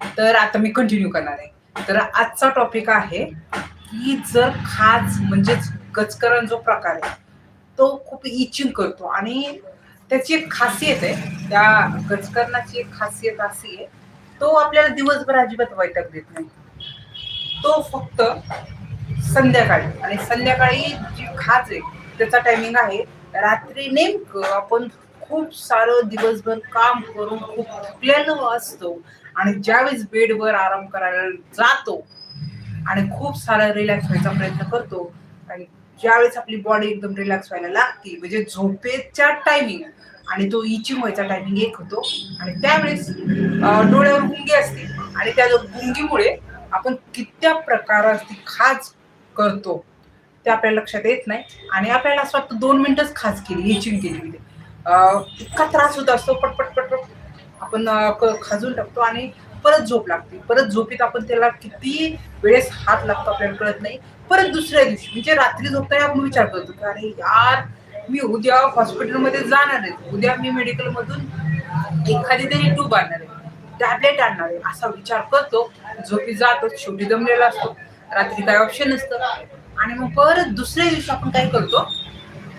तर आता मी कंटिन्यू करणार आहे. तर आजचा टॉपिक आहे की जर खाज म्हणजेच गचकरण जो प्रकार आहे तो खूप इचिंग करतो आणि त्याची एक खासियत आहे त्या गचकरणाची एक खासियत अशी आहे तो आपल्याला दिवसभर अजिबात वैताग देत नाही. तो फक्त संध्याकाळी आणि संध्याकाळी जी खाज आहे त्याचा टायमिंग आहे रात्री नेमकं आपण खूप सारं दिवसभर काम करून खूप थकलेलो असतो आणि ज्यावेळेस बेडवर आराम करायला जातो आणि खूप सारा रिलॅक्स व्हायचा प्रयत्न करतो आणि ज्यावेळेस आपली बॉडी एकदम रिलॅक्स व्हायला लागते म्हणजे झोपेच्या टायमिंग आणि तो इचिंग व्हायचा टायमिंग एक होतो. आणि त्यावेळेस डोळ्यावर गुंगी असते आणि त्या गुंगीमुळे आपण कित्या प्रकारात ती खाज करतो ते आपल्याला लक्षात येत नाही. आणि आपल्याला असं वाटतं दोन मिनिटच खाज केली इचिंग केली. म्हणजे इतका त्रास होत असतो पटपट पटपट आपण खाजून टाकतो आणि परत झोप लागते. परत झोपीत आपण त्याला किती वेळेस हात लागतो आपल्याला कळत नाही. परत दुसऱ्या दिवशी म्हणजे रात्री झोपताना आपण विचार करतो की अरे यार मी उद्या हॉस्पिटलमध्ये जाणार आहे. उद्या मी मेडिकल मधून एखादी तरी ट्यूब आणणार आहे. टॅबलेट आणणार आहे. असा विचार करतो. झोपी जातो शेवटी दमलेला असतो. रात्री काय ऑप्शन नसतं. आणि मग परत दुसऱ्या दिवशी आपण काय करतो?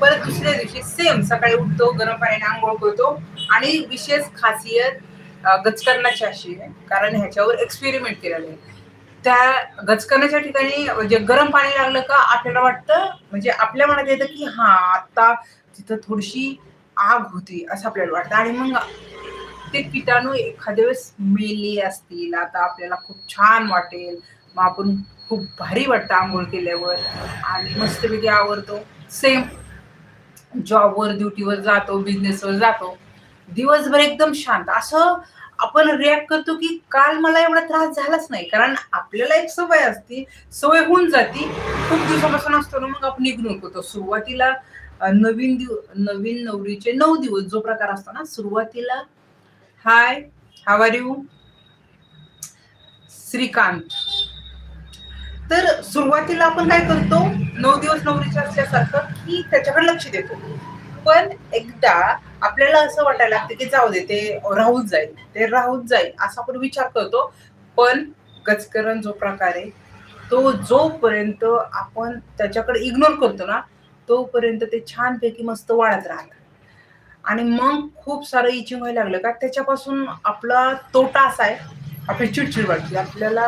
परत दुसऱ्या दिवशी सेम सकाळी उठतो गरम पाण्याने आंघोळ करतो आणि विशेष खासियत गचकरणाची अशी आहे कारण ह्याच्यावर एक्सपेरिमेंट केलेलं आहे. त्या गचकरणाच्या ठिकाणी म्हणजे गरम पाणी लागलं का आपल्याला वाटतं म्हणजे आपल्या मनात येतं की हा आता तिथं थोडीशी आग होती असं आपल्याला वाटतं. आणि मग ते किटाणू एखाद्या वेळेस मेले असतील आता आपल्याला खूप छान वाटेल. मग आपण खूप भारी वाटतं आंघोळ केल्यावर आणि मस्तपैकी आवडतो सेम जॉबवर ड्युटीवर जातो बिझनेसवर जातो. दिवसभर एकदम शांत. असं आपण रिॲक्ट करतो की काल मला एवढा त्रास झालाच नाही. कारण आपल्याला एक सवय असते. सवय होऊन जाते. खूप दिवसापासून असतो ना मग आपण इग्नोर करतो सुरुवातीला नवीन दिव नवीन नवरीचे नऊ दिवस जो प्रकार असतो ना सुरुवातीला hi how are you Shrikant. तर सुरुवातीला आपण काय करतो? नऊ दिवस नवरीच्या असल्यासारखं की त्याच्याकडे लक्ष देतो. पण एकदा आपल्याला असं वाटायला लागतं की जाऊ दे ते राहून जाईल ते राहून जाईल असा आपण विचार करतो. पण गजकरण जो प्रकार आहे तो जोपर्यंत आपण त्याच्याकडे इग्नोर करतो ना तोपर्यंत ते छानपैकी मस्त वाढत राहतं. आणि मग खूप सारं इचिंग व्हायला लागलं. का त्याच्यापासून आपला तोटा असा आहे आपली चिडचिड वाटते आपल्याला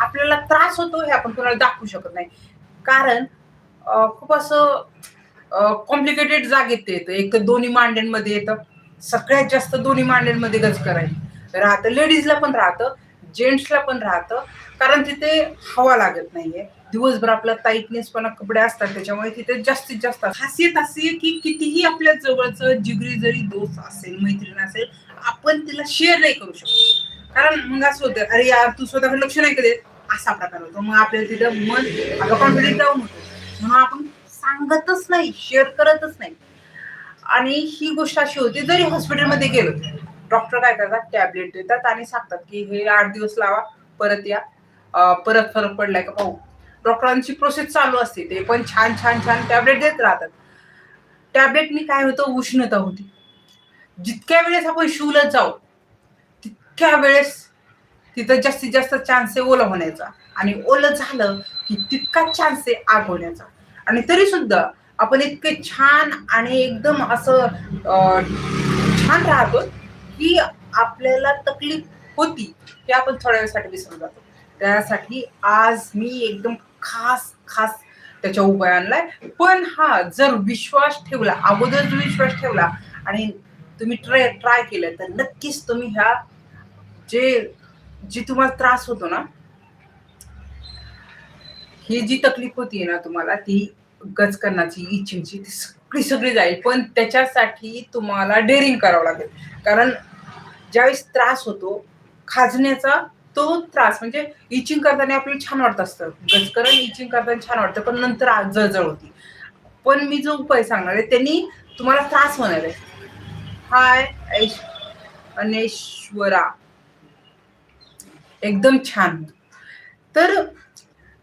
आपल्याला त्रास होतो हे आपण कोणाला दाखवू शकत नाही. कारण खूप असं कॉम्प्लिकेटेड जागेत ते येतं. एक तर दोन्ही मांड्यांमध्ये येतं. सगळ्यात जास्त दोन्ही मांड्यांमध्ये गज करायची. राहतं लेडीजला पण राहतं जेंट्सला पण राहतं. कारण तिथे हवा लागत नाहीये. दिवसभर आपला टाईटनेसपणा कपडे असतात त्याच्यामुळे तिथे जास्तीत जास्त खासियत अशी आहे की कितीही आपल्या जवळचं जिगरी जरी दोस्त असेल मैत्रीण असेल आपण तिला शेअर नाही करू शकत. कारण मग असं होतं अरे यार तू स्वतःकडे लक्ष नाही करेल असा प्रकार होतो. मग आपल्याला तिथं मन आपलं कॉन्फिडन्स डाऊन होतो म्हणून आपण सांगतच नाही शेअर करतच नाही. आणि ही गोष्ट अशी होती जरी हॉस्पिटलमध्ये गेलो डॉक्टर काय करतात? टॅबलेट देतात आणि सांगतात की हे आठ दिवस लावा परत या. परत फरक पडलाय का पाहू. डॉक्टरांची प्रोसेस चालू असते ते पण छान छान छान टॅबलेट देत राहतात. टॅबलेटनी काय होतं? उष्णता होती. जितक्या वेळेस आपण शिवलत जाऊ तितक्या वेळेस तिथं जास्तीत जास्त चान्स आहे ओलं होण्याचा आणि ओलं झालं की तितका चान्स आहे आग होण्याचा. आणि तरी सुद्धा आपण इतके छान आणि एकदम असं छान राहतो की आपल्याला तकलीफ होती ते आपण थोड्या वेळासाठी विसरून जातो. त्यासाठी आज मी एकदम खास खास त्याच्या उपाय आणलाय. पण हा जर विश्वास ठेवला अगोदर जर विश्वास ठेवला आणि तुम्ही ट्राय ट्राय केलं तर नक्कीच तुम्ही ह्या जे जी तुम्हाला त्रास होतो ना ही जी तकलीफ होतीये ना तुम्हाला ती गजकरणाची इचिंगची ती सगळी सगळी जाईल. पण त्याच्यासाठी तुम्हाला डेअरिंग करावं लागेल. कारण ज्यावेळेस त्रास होतो खाजण्याचा तो त्रास म्हणजे इचिंग करताना आपल्याला छान वाटत असतं. गजकरण इचिंग करताना छान वाटतं पण नंतर आज जळजळ होती. पण मी जो उपाय सांगणार आहे त्यांनी तुम्हाला त्रास होणार आहे. हाय ऐश अनेश्वरा. एकदम छान. तर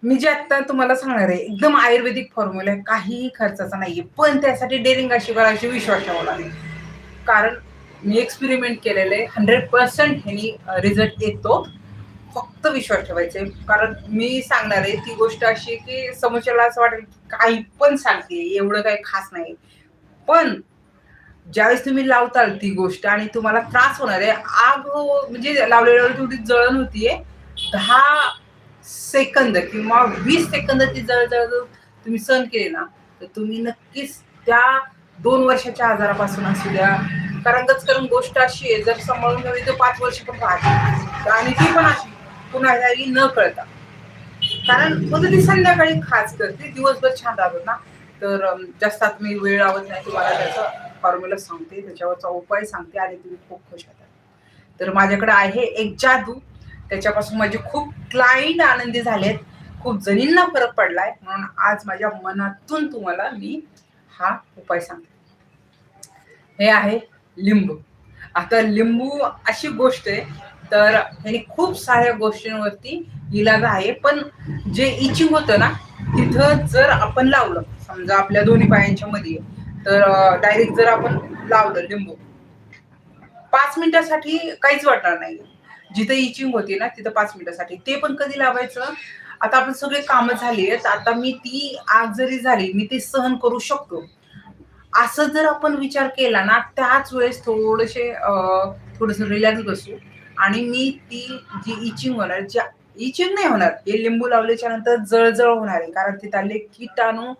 मी जे आत्ता तुम्हाला सांगणार आहे एकदम आयुर्वेदिक फॉर्म्युला आहे काहीही खर्चाचा नाहीये. पण त्यासाठी डेअरिंग अशी करायची विश्वास ठेवावा लागेल. कारण मी एक्सपेरिमेंट केलेलं आहे हंड्रेड पर्सेंट ह्यानी रिझल्ट येतो. फक्त विश्वास ठेवायचा. कारण मी सांगणार आहे ती गोष्ट अशी आहे की समोरच्याला असं वाटेल काही पण सांगते एवढं काही खास नाही. पण ज्यावेळेस तुम्ही लावताल ती गोष्ट आणि तुम्हाला त्रास होणार आहे आग हो- म्हणजे लावलेल्यावर तेवढी जळण होतीये दहा सेकंद किंवा वीस सेकंद ती जळ जळ तुम्ही सहन केली ना तर तुम्ही नक्कीच त्या दोन वर्षाच्या आजारापासून असू द्या. कारण कारण गोष्ट अशी आहे जर सांभाळून घ्यावी तर पाच वर्ष पण राहते आणि ती पण अशी पुन्हा न कळता. कारण मग ती संध्याकाळी खास करते दिवसभर छान राहतात ना. तर जास्त मी वेळ लावत नाही तुम्हाला त्याचा. फॉर्म्युला सांगते त्याच्यावरचा उपाय सांगते आणि तुम्ही खूप खुश होता. तर माझ्याकडे आहे एक जादू. त्याच्यापासून माझे खूप क्लाइंट आनंदी झालेत. खूप जणींना फरक पडलाय. म्हणून आज माझ्या मनातून तुम्हाला मी हा उपाय सांगते. हे आहे लिंबू. आता लिंबू अशी गोष्ट आहे. तर ह्याने खूप साऱ्या गोष्टींवरती इलाज आहे. पण जे इचिंग होतं ना तिथं जर आपण लावलं समजा आपल्या दोन्ही पायांच्या मध्ये तर डायरेक्ट जर आपण लावलं लिंबू पाच मिनिटासाठी काहीच वाटणार नाही जिथं इचिंग होती ना तिथं पाच मिनिटासाठी. ते पण कधी लावायचं? आता आपण सगळे कामं झाली आहेत. आता मी ती आग जरी झाली मी ते सहन करू शकतो. असं जर आपण विचार केला ना त्याच वेळेस थोडेसे थोडस रिलॅक्स बसू. आणि मी ती जी इचिंग होणार ज्या इचिंग नाही होणार. हे लिंबू लावल्याच्या नंतर जळजळ होणार आहे. कारण तिथले किटाणू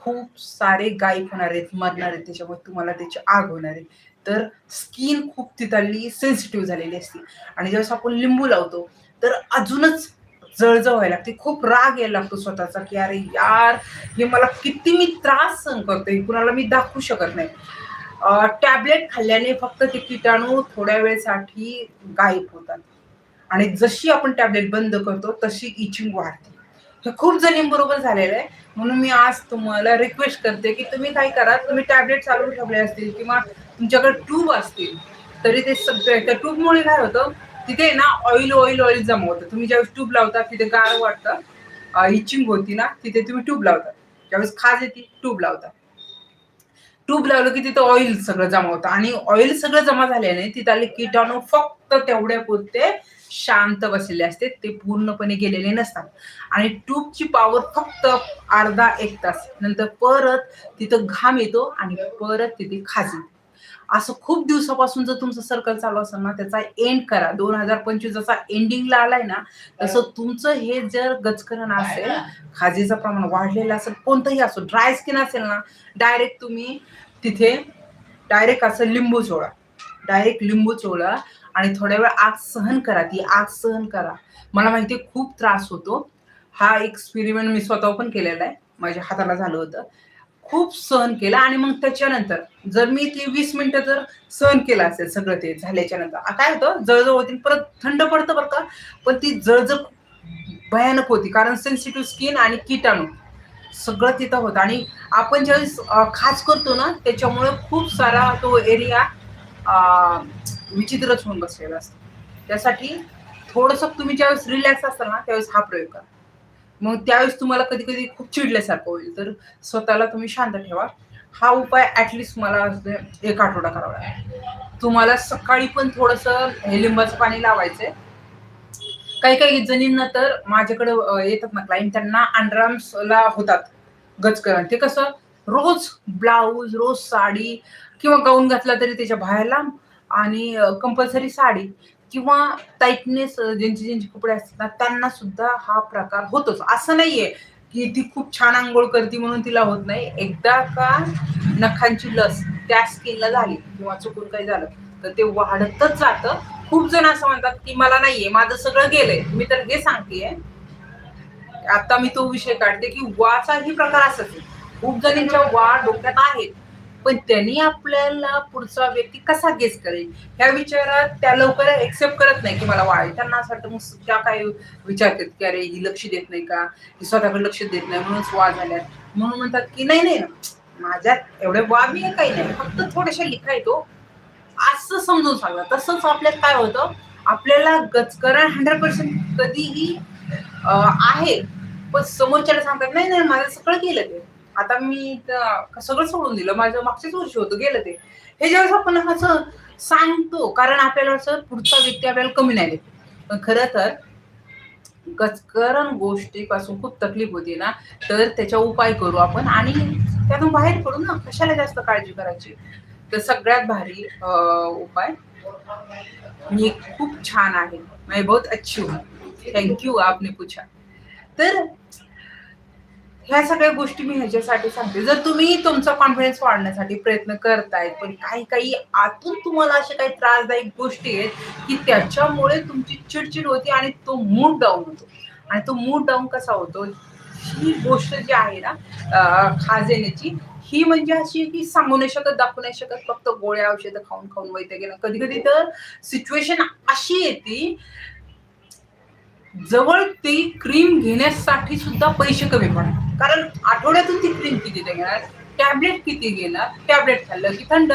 खूप सारे गायब होणार आहेत मरणार आहेत त्याच्यामुळे तुम्हाला त्याची आग होणार आहे. तर स्किन खूप तिथली सेन्सिटिव्ह झालेली असते. आणि ज्यावेळेस आपण लिंबू लावतो तर अजूनच जळजळ व्हायला लागते. खूप राग यायला लागतो स्वतःचा की अरे यार हे मला किती मी त्रास सहन करतोय कुणाला मी दाखवू शकत नाही. टॅबलेट खाल्ल्याने फक्त ते किटाणू थोड्या वेळेसाठी गायब होतात. आणि जशी आपण टॅबलेट बंद करतो तशी इचिंग वाढते. हे खूप जणींबरोबर झालेलं आहे. म्हणून मी आज तुम्हाला रिक्वेस्ट करते की तुम्ही काय करा तुम्ही टॅबलेट चालू ठेवले असतील किंवा तुमच्याकडे ट्यूब असतील तरी ते सगळे त्या ट्यूबमुळे काय होतं तिथे ना ऑइल ऑइल ऑइल जमा होतं. तुम्ही ज्यावेळेस ट्यूब लावता तिथे गार वाटतं इचिंग होती ना तिथे तुम्ही ट्यूब लावता. ज्यावेळेस खाज येते ट्यूब लावता. ट्यूब लावलं की तिथं ऑइल सगळं जमा होतं. आणि ऑइल सगळं जमा झाल्याने तिथले किटाणू फक्त तेवढ्या पुरते शांत बसलेले असते ते पूर्णपणे गेलेले नसतात. आणि ट्यूबची पॉवर फक्त अर्धा एक तास नंतर परत तिथं घाम येतो आणि परत तिथे खाजी असं खूप दिवसापासून जर तुमचं सर्कल चालू असेल ना त्याचा एंड करा. दोन हजार पंचवीस जसा एंडिंगला आलाय ना तसं तुमचं हे जर गचकरण असेल खाजेचं प्रमाण वाढलेलं असेल कोणतंही असो ड्राय स्किन असेल ना डायरेक्ट तुम्ही तिथे डायरेक्ट असं लिंबू चोळा डायरेक्ट लिंबू चोळा आणि थोड्या वेळ आग सहन करा ती आग सहन करा. मला माहिती खूप त्रास होतो. हा एक्सपेरिमेंट मी स्वतः पण केलेला आहे. माझ्या हाताला झालं होतं. खूप सहन केला आणि मग त्याच्यानंतर जर मी ते वीस मिनिटं जर सहन केलं असेल सगळं ते झाल्याच्यानंतर काय होतं? जळजळ होती परत थंड पडतं बरं का? पण ती जळजळ भयानक होती कारण सेन्सिटिव्ह स्किन आणि किटाणू सगळं तिथं होतं. आणि आपण ज्यावेळेस खास करतो ना त्याच्यामुळे खूप सारा तो एरिया विचित्रच होऊन बसलेलं असतं. त्यासाठी थोडंसं तुम्ही ज्यावेळेस रिलॅक्स असाल ना त्यावेळेस हा प्रयोग करा. मग त्यावेळेस तुम्हाला कधी कधी खूप चिडल्यासारखं होईल. तर स्वतःला तुम्ही शांत ठेवा. हा उपाय ऍटलिस्ट मला एक आठवडा करावा लागेल. तुम्हाला सकाळी पण थोडस हे लिंबाचं पाणी लावायचं काही काही जणींना तर माझ्याकडे येतात ना क्लाइंट त्यांना अंडरआर्म्सला होतात गचकरण ते कसं रोज ब्लाऊज रोज साडी किंवा गाऊन घातला तरी त्याच्या बाहेर लांब आणि कंपल्सरी साडी किंवा टाईटनेस ज्यांचे ज्यांचे कपडे असतात त्यांना सुद्धा हा प्रकार होतोच. असं नाहीये की ती खूप छान आंघोळ करते म्हणून तिला होत नाही. एकदा का नखांची लस त्या स्किनला झाली किंवा चुकून काही झालं तर ते वाढतच जातं. खूप जण असं म्हणतात की मला नाहीये माझं सगळं गेलंय. मी तर हे सांगतेय. आता मी तो विषय काढते की वाचाही प्रकार असत खूप जणींच्या वा डोक्यात आहेत. पण त्यांनी आपल्याला पुढचा व्यक्ती कसा गेस करेल? ह्या विचारात त्या लवकर एक्सेप्ट करत नाही की मला वाढ त्यांना असं वाटतं मग त्या काय विचार करत की अरे ही लक्ष देत नाही का? ही स्वतःकडे लक्ष देत नाही म्हणूनच वाद झाल्यात. म्हणून म्हणतात की नाही नाही माझ्यात एवढे वाद मी काही नाही. फक्त थोड्याशा लिखा येतो असं समजून सांगा. तसंच आपल्यात काय होतं? आपल्याला गचकरण हंड्रेड पर्सेंट कधीही आहे. पण समोरच्याला सांगतात नाही नाही माझं सगळं केलं ते. आता मी सगळं सोडून दिलं. माझं मागच्याच वर्षी होतं गेलं ते. हे ज्यावेळेस आपण असं सांगतो कारण आपल्याला असं पुढचा व्यक्ती आपल्याला कमी नाही देत. पण खरं तर गचकरण गोष्टीपासून खूप तकलीफ होती ना तर त्याचा उपाय करू आपण. आणि त्यातून बाहेर पडू ना कशाला जास्त काळजी करायची? तर सगळ्यात भारी उपाय. मी खूप छान आहे. मैं बहुत अच्छी हूँ. थँक्यू आपने पूछा. तर ह्या सगळ्या गोष्टी मी ह्याच्यासाठी सांगते. जर तुम्ही तुमचा कॉन्फिडन्स वाढण्यासाठी प्रयत्न करतायत पण काही काही आतून तुम्हाला अशा काही त्रासदायक गोष्टी आहेत की त्याच्यामुळे तुमची चिडचिड होते आणि तो मूड डाऊन होतो. आणि तो मूड डाऊन कसा होतो? ही गोष्ट जी आहे ना खाजेण्याची खाज येण्याची ही म्हणजे अशी की सांगू नाही शकत दाखवू नाही शकत फक्त गोळ्या औषधं खाऊन खाऊन वैद्य गेलं कधी कधी तर सिच्युएशन अशी येते जवळ ती क्रीम घेण्यासाठी सुद्धा पैसे कमी पडतात. कारण आठवड्यातून ती क्रीम किती ते घेणार टॅबलेट किती घेणार? टॅबलेट खाल्लं की थंड.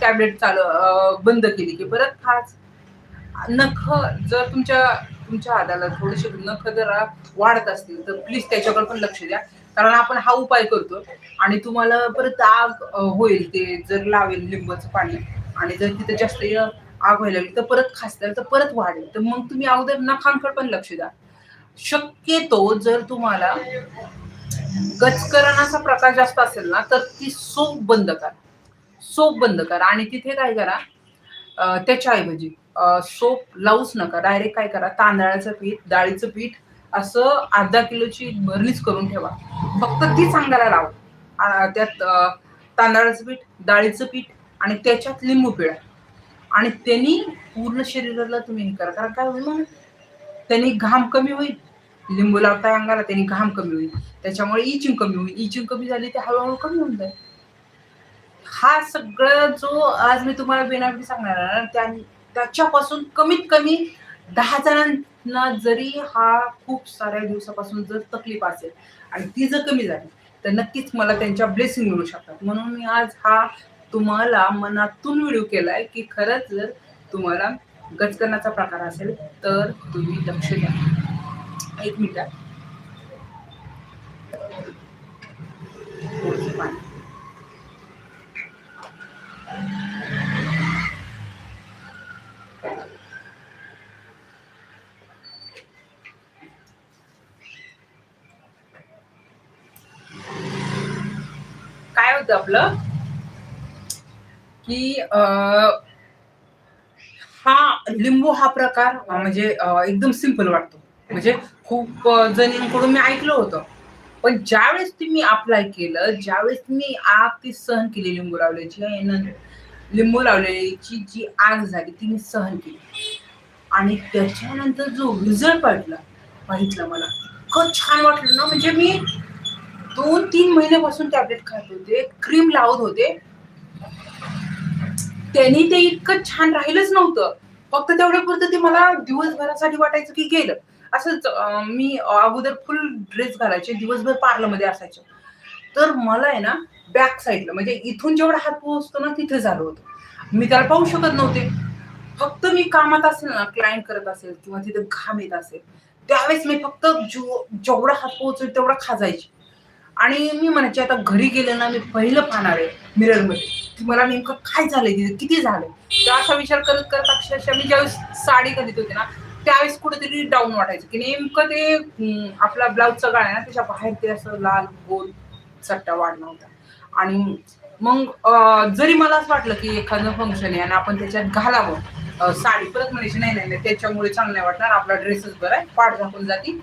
टॅबलेट चालू बंद केली की परत खाच नख जर तुमच्या तुमच्या हाताला थोडेसे नख जरा वाढत असतील तर प्लीज त्याच्याकडे पण लक्ष द्या. कारण आपण हा उपाय करतो आणि तुम्हाला परत आग होईल ते जर लावेल लिंबाचं पाणी आणि जर तिथे जास्त आग व्हायला लागली तर परत खासताल तर परत वाढेल. तर मग तुम्ही अगोदर नखांकडे पण लक्ष द्या. शक्यतो जर तुम्हाला गचकरणाचा प्रकार जास्त असेल ना तर ती सोप बंद करा. सोप बंद करा. आणि तिथे काय करा त्याच्याऐवजी सोप लावूच नका. डायरेक्ट काय करा तांदळाचं पीठ डाळीचं पीठ असं अर्धा किलोची भरणीच करून ठेवा. फक्त ती अंगाला लावा. त्यात तांदळाचं पीठ डाळीचं पीठ आणि त्याच्यात लिंबू पिळा. आणि त्यांनी पूर्ण शरीराला तुम्ही हे करा. कारण काय होईल मग? त्यांनी घाम कमी होईल. लिंबू लावताय अंगाला त्यांनी घाम कमी होईल. त्याच्यामुळे इचिंग कमी होईल. इचिंग कमी झाली ते हळूहळू कमी होऊन जाईल. हा सगळं जो आज मी तुम्हाला बेनामी सांगणार ना त्या- त्याच्यापासून कमीत कमी दहा जणांना जरी हा खूप साऱ्या दिवसापासून जर तकलीफ असेल आणि ती जर कमी झाली तर नक्कीच मला त्यांच्या ब्लेसिंग मिळू शकतात. म्हणून मी आज हा तुम्हाला मनातून व्हिडिओ केलाय की खरंच जर तुम्हाला गचकरणाचा प्रकार असेल तर तुम्ही लक्ष द्या. एक मिनिटात काय होतं आपलं? की अं, हा लिंबू हा प्रकार म्हणजे एकदम सिंपल वाटतो. म्हणजे खूप जणींकडून मी ऐकलं होतं. पण ज्यावेळेस तुम्ही अप्लाय केलं ज्यावेळेस तुम्ही आग ती सहन केली लिंबू लावल्याची लिंबू लावल्याची जी आग झाली ती मी सहन केली. आणि त्याच्यानंतर जो रिझल्ट पडला बघितला मला. इतकं छान वाटलं ना म्हणजे मी दोन तीन महिन्यापासून टॅबलेट खात होते क्रीम लावत होते. त्यांनी ते इतकं छान राहिलंच नव्हतं. फक्त तेवढ्या पुरतं ते मला दिवसभरासाठी वाटायचं की गेलं. असंच मी अगोदर फुल ड्रेस घालायचे दिवसभर पार्लरमध्ये असायचे. तर मला आहे ना बॅक साईडला म्हणजे इथून जेवढा हात पोहोचतो ना तिथे झालं होतं. मी त्याला पाहू शकत नव्हते. फक्त मी कामात असेल ना क्लायंट करत असेल किंवा तिथे घाम येत असेल त्यावेळेस मी फक्त जो जेवढा हात पोहोचेल तेवढा खाजायची. आणि मी म्हणायचे आता घरी गेले ना मी पहिलं पाहणार आहे मिररमध्ये की मला नेमकं काय झालंय तिथे किती झालंय? तर असा विचार करत करत अक्षरशः मी ज्यावेळेस साडी घालीत होते ना त्यावेळेस कुठेतरी डाऊन वाटायचं. की नेमकं ते आपला ब्लाऊजचा गाळा आहे ना त्याच्या बाहेर ते असं लाल गोल चट्टा वाढला होता. आणि मग जरी मला असं वाटलं की एखादं फंक्शन आहे आणि आपण त्याच्यात घालावं साडी परत म्हणायची नाही नाही नाही, त्याच्यामुळे चांगलं नाही वाटणार आपला ड्रेसच बरा आहे पाठ झाकून जाती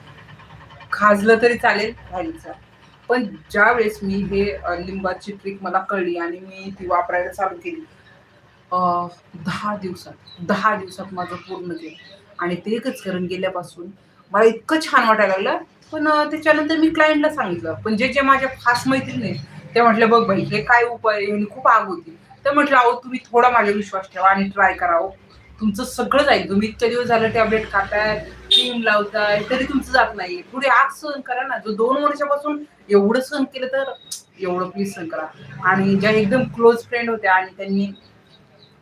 खाजलं तरी चालेल राहिलं पण ज्या वेळेस मी हे लिंबाची ट्रिक मला कळली आणि मी ती वापरायला चालू केली दहा दिवसात दहा दिवसात माझं पूर्ण केलं. आणि ते एकच करून गेल्यापासून मला इतकं छान वाटायला लागलं. पण त्याच्यानंतर मी क्लायंटला सांगितलं. पण जे जे माझ्या खास मैत्रिणी आहेत, ते म्हटलं बघ बाई हे काय उपाय आहे? खूप आग होती. तर म्हटलं अहो तुम्ही थोडा माझा विश्वास ठेवा आणि ट्राय करावं हो. तुमचं सगळं जाईल. तुम्ही इतक्या दिवस झालं टॅबलेट खाताय क्रीम लावताय तरी तुमचं जात नाही पुढे आज सहन करा ना. जो दोन वर्षापासून एवढं सहन केलं तर एवढं प्लीज सहन करा. आणि ज्या एकदम क्लोज फ्रेंड होत्या आणि त्यांनी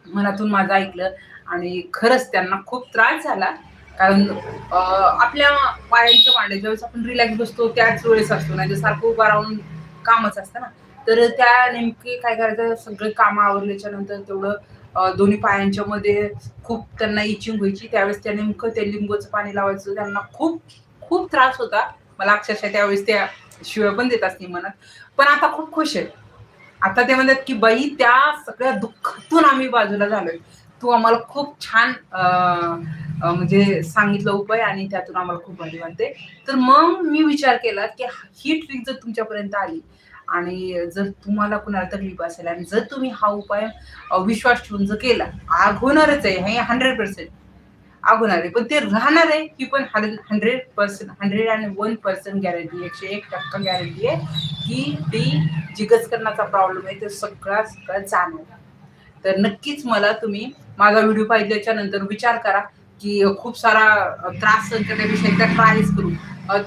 मनातून माझं ऐकलं आणि खरंच त्यांना खूप त्रास झाला. कारण आपल्या पायांच्या मांड्या ज्यावेळेस आपण रिलॅक्स बसतो त्याच वेळेस असतो. नाही तर सारखं उभा राहून कामच असतं ना. तर त्या नेमके काय करायचं? सगळे कामं आवरल्याच्या नंतर तेवढं दोन्ही पायांच्या मध्ये खूप त्यांना इचिंग व्हायची. त्यावेळेस त्या नेमकं ते लिंबूचं पाणी लावायचं. त्यांना खूप खूप त्रास होता. मला अक्षरशः त्यावेळेस त्या शिव्या पण देत असतील मनात पण आता खूप खुश आहे आता ते म्हणतात की बाई त्या सगळ्या दुःखातून आम्ही बाजूला झालोय. तू आम्हाला खूप छान म्हणजे सांगितलं उपाय आणि त्यातून आम्हाला खूप भारी वाटते. तर मग मी विचार केला की ही ट्रिक जर तुमच्यापर्यंत आली आणि जर तुम्हाला कुणाला तकलीफ असेल आणि जर तुम्ही हा उपाय विश्वास ठेवून जर केला आग होणारच आहे हे हंड्रेड पर्सेंट आग होणार आहे पण ते राहणार आहे ही पण hundred percent hundred and one percent guarantee एकशे एक टक्का गॅरंटी आहे की ती जिगजकरणाचा प्रॉब्लेम आहे ते सगळा सगळा जाणार तर नक्कीच मला तुम्ही माझा व्हिडिओ पाहिल्याच्या नंतर विचार करा की खूप सारा त्रास सहन करण्यापेक्षा एकदा ट्रायच करू.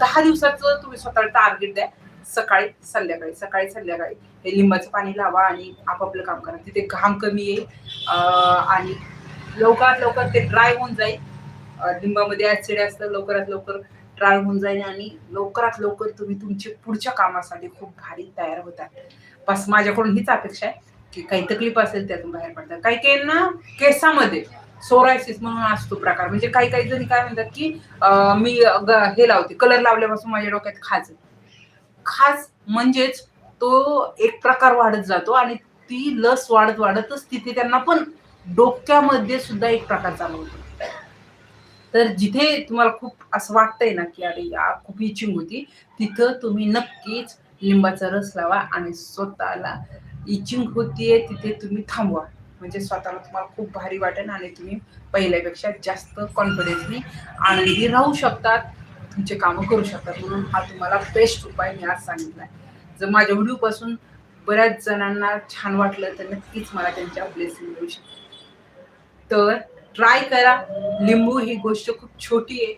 दहा दिवसाचं तुम्ही स्वतःला टार्गेट द्या. सकाळी संध्याकाळी सकाळी संध्याकाळी. हे लिंबाचं पाणी लावा आणि आपापलं काम करा. तिथे घाम कमी येईल. आणि लवकरात लवकर ते ड्राय होऊन जाईल. लिंबामध्ये ऍसिड असतं लवकरात लवकर ड्राय होऊन जाईल आणि लवकरात लवकर तुम्ही तुमच्या पुढच्या कामासाठी खूप भारी तयार होतात. बस माझ्याकडून हीच अपेक्षा आहे. की काही तकलीफ असेल त्यातून बाहेर पडतात. काही काही ना केसामध्ये सोरायसिस म्हणून असतो प्रकार. म्हणजे काही काही जणी काय म्हणतात की मी हे लावते कलर लावल्यापासून माझ्या डोक्यात खाज. खाज म्हणजेच तो एक प्रकार वाढत जातो आणि ती लस वाढत वाढतच तिथे त्यांना पण डोक्यामध्ये सुद्धा एक प्रकार चालू होतो. तर जिथे तुम्हाला खूप असं वाटतंय ना की अरे या खूप इचिंग होती तिथं तुम्ही नक्कीच लिंबाचा रस लावा आणि स्वतःला इचिंग होतीये तिथे तुम्ही थांबवा. म्हणजे स्वतःला तुम्हाला खूप भारी वाटेल आणि तुम्ही पहिल्यापेक्षा जास्त कॉन्फिडन्सनी आनंदी राहू शकतात तुमचे कामं करू शकतात. म्हणून हा तुम्हाला बेस्ट उपाय मी आज सांगितलाय जर माझ्या व्हिडिओपासून बऱ्याच जणांना छान वाटलं तर नक्कीच मला त्यांच्या ब्लेसिंग मिळू शकते तर ट्राय करा. लिंबू ही गोष्ट खूप छोटी आहे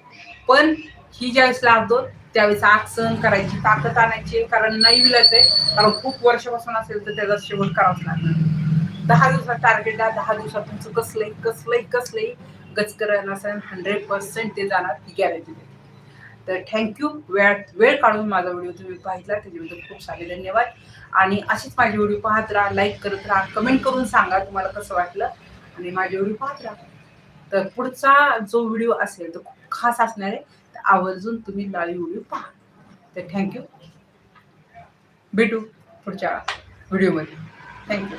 पण ही ज्यावेळेस लावतो त्यावेळेस आग सहन करायची ताकद आणायची कारण नाही विलाच आहे. कारण खूप वर्षापासून असेल तर त्याचा शेवट करावाच लागणार. दहा दिवसात टार्गेट द्या दहा दिवसात तुमचं कसलंही कसलंही कसलंही गच करायला असेल हंड्रेड पर्सेंट ते जाणार ही गॅरंटी देते. तर थँक्यू वेळ वेळ काढून माझा व्हिडिओ तुम्ही पाहिला त्याच्याबद्दल खूप सारे धन्यवाद. आणि अशीच माझे व्हिडिओ पाहत राहा लाईक करत राहा कमेंट करून सांगा तुम्हाला कसं वाटलं. आणि माझे व्हिडिओ पाहत राहा. तर पुढचा जो व्हिडिओ असेल तो खूप खास असणार आहे. आवर्जून तुम्ही लाईव्ह व्हिडिओ पहा. तर थँक्यू भेटू पुढच्या व्हिडिओमध्ये थँक्यू